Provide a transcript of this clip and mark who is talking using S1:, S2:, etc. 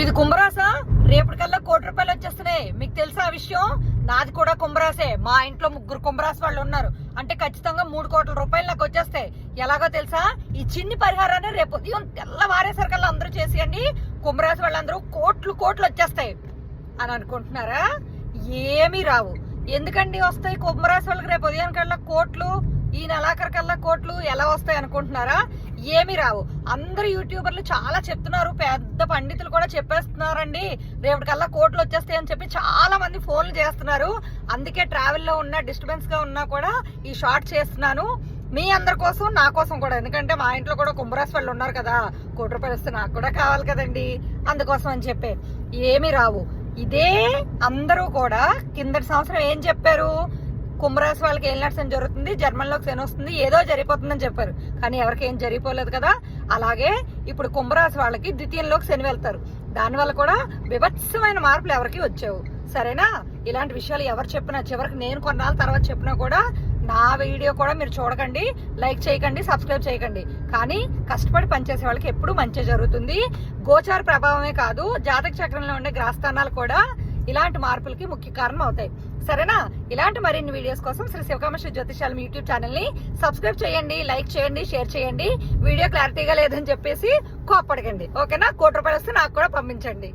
S1: మీది కుంభరాసా రేపటికల్లా కోటి రూపాయలు వచ్చేస్తున్నాయి. మీకు తెలుసా ఆ విషయం? నాది కూడా కుంభరాసే మా ఇంట్లో ముగ్గురు కుంభరాశి వాళ్ళు ఉన్నారు. అంటే ఖచ్చితంగా మూడు కోట్ల రూపాయలు నాకు వచ్చేస్తాయి. ఎలాగో తెలుసా? ఈ చిన్ని పరిహారాన్ని రేపు ఉదయం తెల్లవారేసరికల్లా అందరూ చేసేయండి. కుంభరాశి వాళ్ళందరూ కోట్లు కోట్లు వచ్చేస్తాయి. అని అనుకుంటున్నారా? ఏమీ రావు. ఎందుకండి వస్తాయి కుంభరాశి వాళ్ళకి రేపు ఉదయానికల్లా కోట్లు? ఈ నెలాఖరికల్లా కోట్లు ఎలా వస్తాయి అనుకుంటున్నారా? ఏమి రావు. అందరు యూట్యూబర్లు చాలా చెప్తున్నారు. పెద్ద పండితులు కూడా చెప్పేస్తున్నారండి. రేపటికల్లా కోట్లు వచ్చేస్తాయి అని చెప్పి చాలా మంది ఫోన్లు చేస్తున్నారు. అందుకే ట్రావెల్లో ఉన్న డిస్టర్బెన్స్గా ఉన్నా కూడా ఈ షార్ట్ చేస్తున్నాను. మీ అందరి కోసం నా కోసం కూడా. ఎందుకంటే మా ఇంట్లో కూడా కుంభరాశి వాళ్ళు ఉన్నారు కదా. కోటి రూపాయలు వస్తే నాకు కూడా కావాలి కదండి. అందుకోసం అని చెప్పే. ఏమి రావు. ఇదే అందరూ కూడా కిందటి సంవత్సరం ఏం చెప్పారు? కుంభరాశి వాళ్ళకి ఏం నష్టం జరుగుతుంది? జర్మన్లోకి శని వస్తుంది. ఏదో జరిగిపోతుందని చెప్పారు. కానీ ఎవరికి ఏం జరిగిపోలేదు కదా? అలాగే ఇప్పుడు కుంభరాశి వాళ్ళకి ద్వితీయంలోకి శని వెళ్తారు. దానివల్ల కూడా విభత్సమైన మార్పులు ఎవరికి వచ్చావు. సరేనా? ఇలాంటి విషయాలు ఎవరు చెప్పినా చివరికి నేను కొన్నాళ్ళ తర్వాత చెప్పినా కూడా నా వీడియో కూడా మీరు చూడకండి లైక్ చేయకండి సబ్స్క్రైబ్ చేయకండి. కానీ కష్టపడి పనిచేసే వాళ్ళకి ఎప్పుడు మంచి జరుగుతుంది. గోచార ప్రభావమే కాదు జాతక చక్రంలో ఉండే గ్రహస్థానాలు కూడా ఇలాంటి మార్పులకి ముఖ్య కారణం అవుతాయి. సరేనా? ఇలాంటి మరిన్ని వీడియోస్ కోసం శ్రీ శివకామేశ్వర జ్యోతిషాలం యూట్యూబ్ ఛానల్ని సబ్స్క్రైబ్ చేయండి లైక్ చేయండి షేర్ చేయండి. వీడియో క్లారిటీగా లేదని చెప్పేసి కోప్పడకండి. ఓకేనా? కోటి రూపాయలు వస్తే నాకు కూడా పంపించండి.